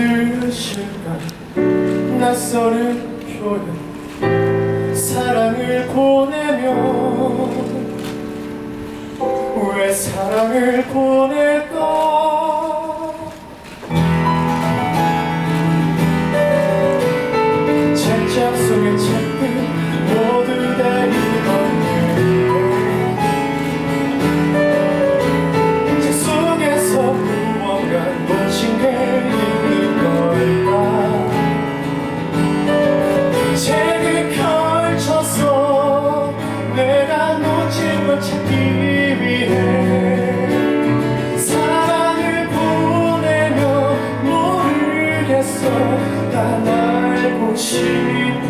힘들으실까? 낯설은 표현. 사랑을 보내며 왜 사랑을 보낼까? 책장 속에 책들 모두 다 읽었는데 책 속에서 무언가 놓친 게 날 보시고